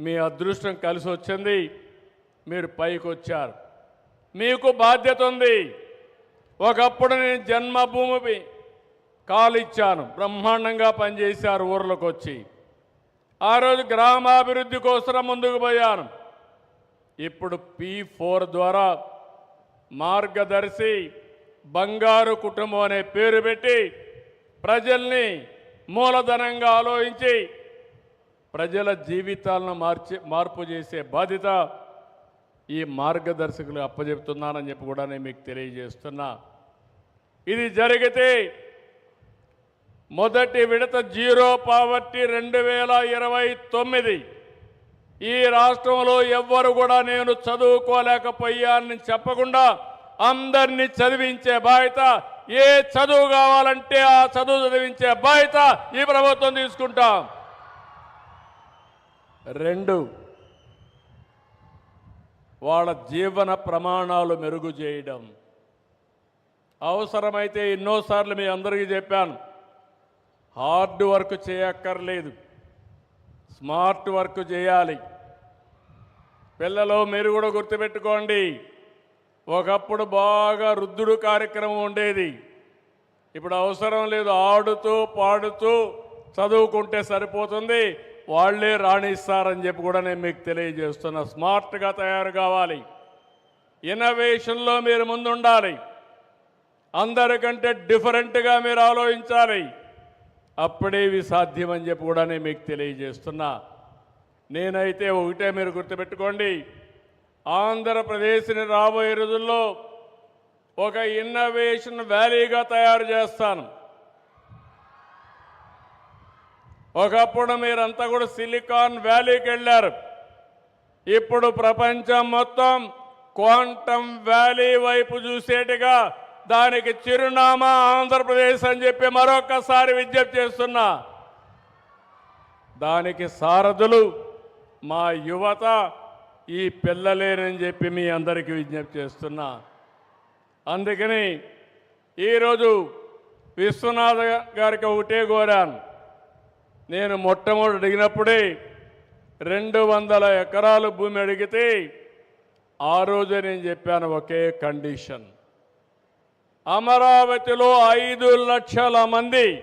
మీ అదృష్టం కలిసి వచ్చింది మీరు పైకి వచ్చారు. మీకు బాధ్యత ఉంది. ఒకప్పుడు నేను జన్మభూమి కాలిచ్చాను బ్రహ్మాండంగా పనిచేశారు ఊర్లోకి వచ్చి ఆ రోజు గ్రామాభివృద్ధి కోసం ముందుకు పోయాను. ఇప్పుడు పి ఫోర్ ద్వారా మార్గదర్శి బంగారు కుటుంబం అనే పేరు పెట్టి ప్రజల్ని మూలధనంగా ఆలోచించి ప్రజల జీవితాలను మార్చి మార్పు చేసే బాధ్యత ఈ మార్గదర్శకులు అప్పచెప్తున్నానని చెప్పి కూడా నేను మీకు తెలియజేస్తున్నా. ఇది జరిగితే మొదటి విడత జీరో పావర్టీ రెండు వేల ఇరవై తొమ్మిది. ఈ రాష్ట్రంలో ఎవ్వరు కూడా నేను చదువుకోలేకపోయానని చెప్పకుండా అందరినీ చదివించే బాధ్యత ఏ చదువు కావాలంటే ఆ చదువు చదివించే బాధ్యత ఈ ప్రభుత్వం తీసుకుంటాం. రెండు వాళ్ళ జీవన ప్రమాణాలు మెరుగు చేయడం. అవసరమైతే ఎన్నోసార్లు మీ అందరికీ చెప్పాను హార్డ్ వర్క్ చేయక్కర్లేదు స్మార్ట్ వర్క్ చేయాలి. పిల్లలు మీరు కూడా గుర్తుపెట్టుకోండి ఒకప్పుడు బాగా రుద్దుడు కార్యక్రమం ఉండేది. ఇప్పుడు అవసరం లేదు ఆడుతూ పాడుతూ చదువుకుంటే సరిపోతుంది వాళ్ళే రాణిస్తారని చెప్పి కూడా నేను మీకు తెలియజేస్తున్నా. స్మార్ట్గా తయారు కావాలి. ఇన్నోవేషన్లో మీరు ముందుండాలి. అందరికంటే డిఫరెంట్గా మీరు ఆలోచించాలి. అప్పుడే ఇవి సాధ్యమని చెప్పి కూడా నేను మీకు తెలియజేస్తున్నా. నేనైతే ఒకటే మీరు గుర్తుపెట్టుకోండి. ఆంధ్రప్రదేశ్ని రాబోయే రోజుల్లో ఒక ఇన్నోవేషన్ వ్యాలీగా తయారు చేస్తాను. ఒకప్పుడు మీరంతా కూడా సిలికాన్ వ్యాలీకి వెళ్ళారు. ఇప్పుడు ప్రపంచం మొత్తం క్వాంటమ్ వ్యాలీ వైపు చూసేట్టుగా దానికి చిరునామా ఆంధ్రప్రదేశ్ అని చెప్పి మరొకసారి విజ్ఞప్తి చేస్తున్నా. దానికి సారథులు మా యువత ఈ పిల్లలేనని చెప్పి మీ అందరికీ విజ్ఞప్తి చేస్తున్నా. అందుకని ఈరోజు విశ్వనాథ గారికి ఒకటే కోరాను. నేను మొట్టమొదటి అడిగినప్పుడే రెండు వందల ఎకరాలు భూమి అడిగితే ఆ రోజే నేను చెప్పాను ఒకే కండిషన్. అమరావతిలో ఐదు లక్షల మంది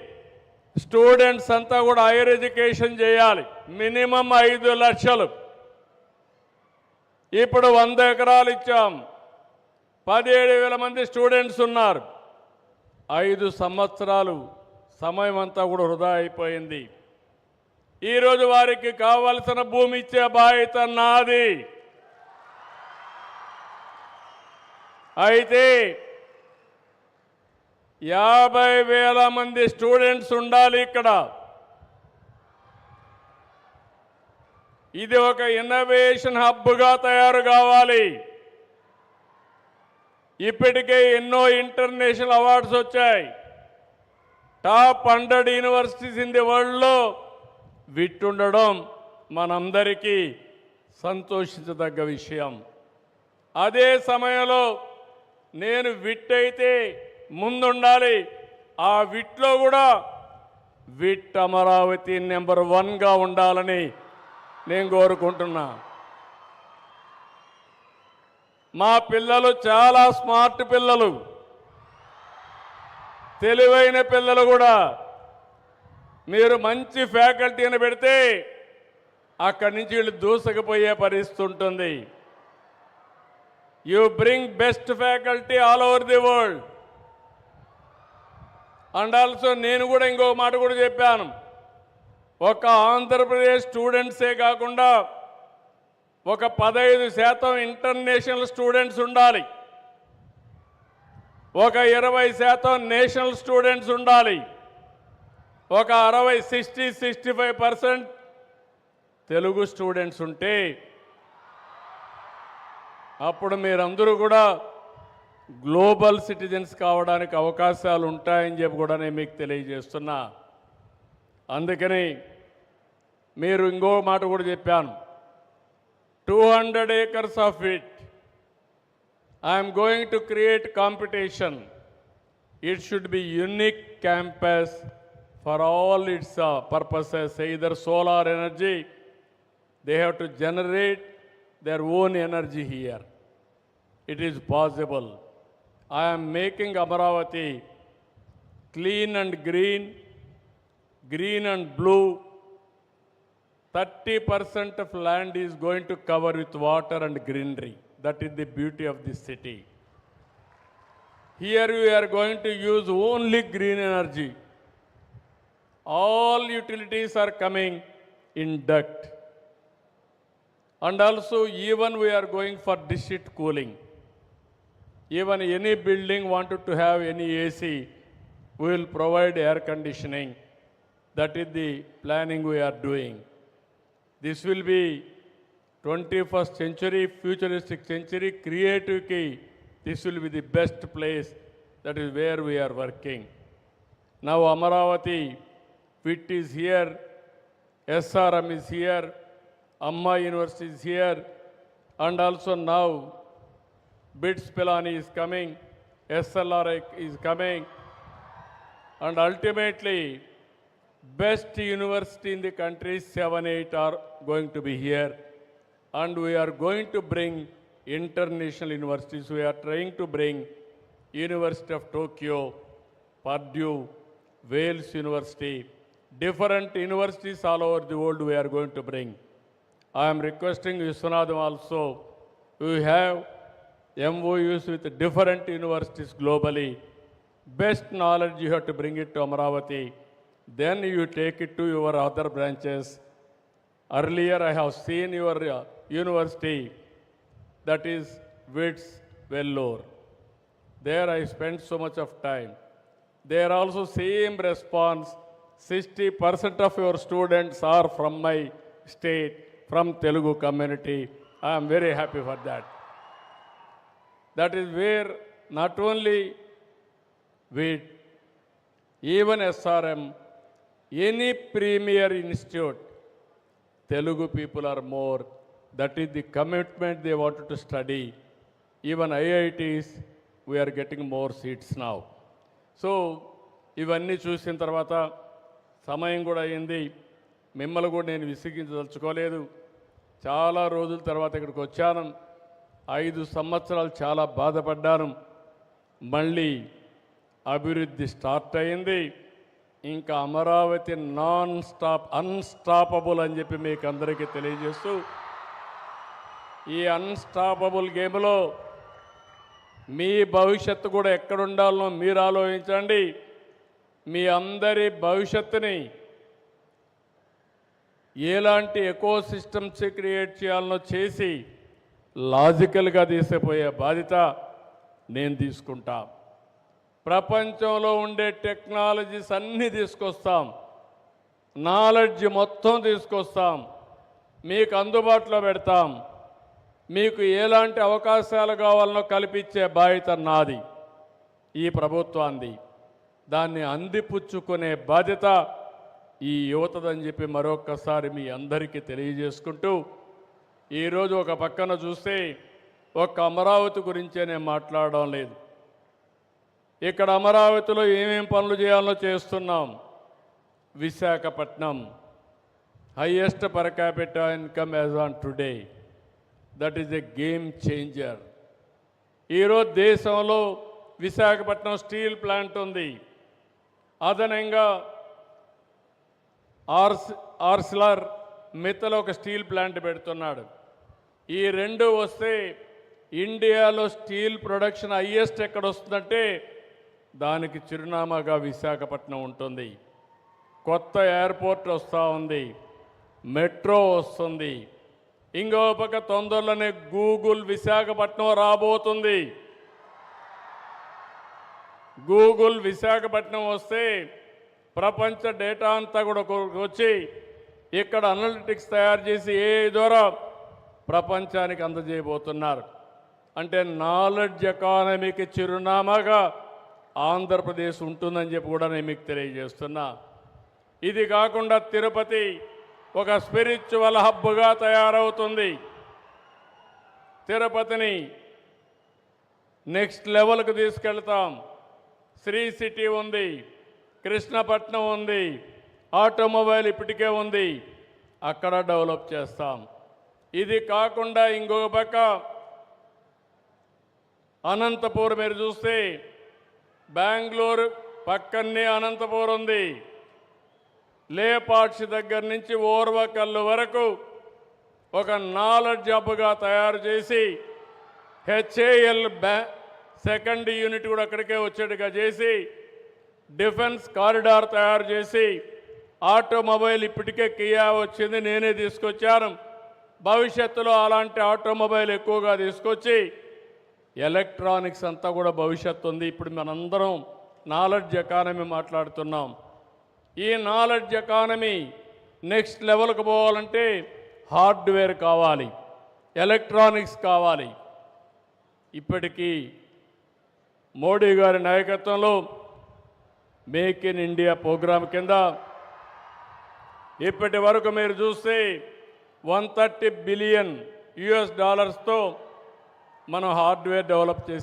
స్టూడెంట్స్ అంతా కూడా హైయర్ ఎడ్యుకేషన్ చేయాలి. మినిమం ఐదు లక్షలు. ఇప్పుడు వంద ఎకరాలు ఇచ్చాం. పదిహేడు వేల మంది స్టూడెంట్స్ ఉన్నారు. ఐదు సంవత్సరాలు సమయం అంతా కూడా వృధా అయిపోయింది. ఈరోజు వారికి కావలసిన భూమి ఇచ్చే బాధ్యత నాది. అయితే యాభై వేల మంది స్టూడెంట్స్ ఉండాలి ఇక్కడ. ఇది ఒక ఇన్నోవేషన్ హబ్గా తయారు కావాలి. ఇప్పటికే ఎన్నో ఇంటర్నేషనల్ అవార్డ్స్ వచ్చాయి. Top hundred universities in the వరల్డ్లో విట్టుండడం మనందరికీ సంతోషించదగ్గ విషయం. అదే సమయంలో నేను విట్టయితే ముందుండాలి. ఆ విట్లో కూడా విట్ అమరావతి నెంబర్ వన్గా ఉండాలని నేను కోరుకుంటున్నా. మా పిల్లలు చాలా స్మార్ట్ పిల్లలు. తెలివైన పిల్లలు కూడా మీరు మంచి ఫ్యాకల్టీని పెడితే అక్కడి నుంచి వీళ్ళు దూసకపోయే పరిస్థితి ఉంటుంది. You bring best faculty all over the world and also నేను కూడా ఇంకో మాట కూడా చెప్పాను. ఒక ఆంధ్రప్రదేశ్ స్టూడెంట్సే కాకుండా ఒక పదహైదు శాతం ఇంటర్నేషనల్ స్టూడెంట్స్ ఉండాలి. ఒక ఇరవై శాతం నేషనల్ స్టూడెంట్స్ ఉండాలి. ఒక అరవై sixty sixty five percent Telugu students ఉంటే అప్పుడు మీరందరూ కూడా గ్లోబల్ సిటిజన్స్ కావడానికి అవకాశాలు ఉంటాయని చెప్పి కూడా నేను మీకు తెలియజేస్తున్నా. అందుకని మీరు ఇంకో మాట కూడా చెప్పాను. Two hundred acres of it. I'm going to create competition it should be unique campus for all its its purposes either solar energy They have to generate their own energy here. It is possible. I am making Amaravati clean and green, green and blue. 30% of land is going to cover with water and greenery. That is the beauty of this city. Here we are going to use only green energy. All utilities are coming in duct. And also even we are going for district cooling. Even any building wanted to have any AC, we will provide air conditioning. That is the planning we are doing. This will be 21st century, futuristic century, creative key. This will be the best place. That is where we are working. Now Amaravati, WIT is here, SRM is here, Amma University is here, and also now BITS Pilani is coming, SLR is coming, and ultimately, best university in the country, seven, eight are going to be here. And we are going to bring international universities. We are trying to bring University of Tokyo, Purdue, Wales University, different universities all over the world we are going to bring. I am requesting Viswanathan also, we have MOUs with different universities globally. Best knowledge you have to bring it to Amaravati. Then you take it to your other branches. Earlier I have seen your uh, university, that is WITS Vellore. There I spent so much of time. There also same response. Sixty percent of your students are from my state from Telugu community. I'm very happy for that. That is where not only VIT even SRM any premier institute Telugu people are more that is the commitment the what to study even IITs we are getting more seats now so ఇవన్నీ చూసిన తర్వాత సమయం కూడా అయింది మిమ్మల్ని కూడా నేను విసిగించదలుచుకోలేదు. చాలా రోజుల తర్వాత ఇక్కడికి వచ్చాను. ఐదు సంవత్సరాలు చాలా బాధపడ్డాను. మళ్ళీ అభివృద్ధి స్టార్ట్ అయింది ఇంకా అమరావతి నాన్ స్టాప్ అన్స్టాపబుల్ అని చెప్పి మీకు అందరికీ తెలియజేస్తూ ఈ అన్స్టాపబుల్ గేమ్లో మీ భవిష్యత్తు కూడా ఎక్కడుండాలనో మీరు ఆలోచించండి. మీ అందరి భవిష్యత్తుని ఎలాంటి ఎకో సిస్టమ్స్ క్రియేట్ చేయాలనో చేసి లాజికల్గా తీసిపోయే బాధ్యత నేను తీసుకుంటా. ప్రపంచంలో ఉండే టెక్నాలజీస్ అన్నీ తీసుకొస్తాం. నాలెడ్జ్ మొత్తం తీసుకొస్తాం. మీకు అందుబాటులో పెడతాం. మీకు ఎలాంటి అవకాశాలు కావాలనో కల్పించే బాధ్యత నాది. ఈ ప్రభుత్వాన్ని దాన్ని అందిపుచ్చుకునే బాధ్యత ఈ యువతదని చెప్పి మరొక్కసారి మీ అందరికీ తెలియజేసుకుంటూ ఈరోజు ఒక పక్కన చూస్తే ఒక్క అమరావతి గురించే నేను మాట్లాడడం లేదు. ఇక్కడ అమరావతిలో ఏమేం పనులు చేయాలో చేస్తున్నాం. Visakhapatnam highest per capital income as on today that is a game changer ఈరోజు దేశంలో విశాఖపట్నం స్టీల్ ప్లాంట్ ఉంది. అదనంగా ఆర్స్ ఆర్సిలర్ మిత్తలో ఒక స్టీల్ ప్లాంట్ పెడుతున్నాడు. ఈ రెండు వస్తే ఇండియాలో స్టీల్ ప్రొడక్షన్ హయ్యెస్ట్ ఎక్కడ వస్తుందంటే దానికి చిరునామాగా విశాఖపట్నం ఉంటుంది. కొత్త ఎయిర్పోర్ట్ వస్తూ ఉంది. మెట్రో వస్తుంది. ఇంకో పక్క తొందరలోనే గూగుల్ విశాఖపట్నం రాబోతుంది. గూగుల్ విశాఖపట్నం వస్తే ప్రపంచ డేటా అంతా కూడా వచ్చి ఇక్కడ అనలిటిక్స్ తయారు చేసి ఏ ద్వారా ప్రపంచానికి అందజేయబోతున్నారు. అంటే నాలెడ్జ్ ఎకానమీకి చిరునామాగా ఆంధ్రప్రదేశ్ ఉంటుందని చెప్పి కూడా నేను మీకు తెలియజేస్తున్నా. ఇది కాకుండా తిరుపతి ఒక స్పిరిచువల్ హబ్గా తయారవుతుంది. తిరుపతిని నెక్స్ట్ లెవెల్కి తీసుకెళ్తాం. శ్రీ సిటీ ఉంది కృష్ణపట్నం ఉంది ఆటోమొబైల్ ఇప్పటికే ఉంది అక్కడ డెవలప్ చేస్తాం. ఇది కాకుండా ఇంకొక పక్క అనంతపూర్ మీరు చూస్తే బెంగళూరు పక్కనే అనంతపూర్ ఉంది. లేపాక్షి దగ్గర నుంచి ఓర్వకల్లు వరకు ఒక నాలెడ్జ్ హబ్గా తయారు చేసి హెచ్ఏఎల్ బ్యా సెకండ్ యూనిట్ కూడా అక్కడికే వచ్చేట్టుగా చేసి డిఫెన్స్ కారిడార్ తయారు చేసి ఆటోమొబైల్ ఇప్పటికే కియా వచ్చింది నేనే తీసుకొచ్చాను. భవిష్యత్తులో అలాంటి ఆటోమొబైల్ ఎక్కువగా తీసుకొచ్చి ఎలక్ట్రానిక్స్ అంతా కూడా భవిష్యత్తు ఉంది. ఇప్పుడు మనందరం నాలెడ్జ్ ఎకానమీ మాట్లాడుతున్నాం. ఈ నాలెడ్జ్ ఎకానమీ నెక్స్ట్ లెవెల్కి పోవాలంటే హార్డ్వేర్ కావాలి ఎలక్ట్రానిక్స్ కావాలి. ఇప్పటికీ మోడీ గారి నాయకత్వంలో మేక్ ఇన్ ఇండియా ప్రోగ్రాం కింద ఇప్పటి వరకు మీరు చూస్తే వన్ థర్టీ బిలియన్ యుఎస్ డాలర్స్తో మనం హార్డ్వేర్ డెవలప్ చేసే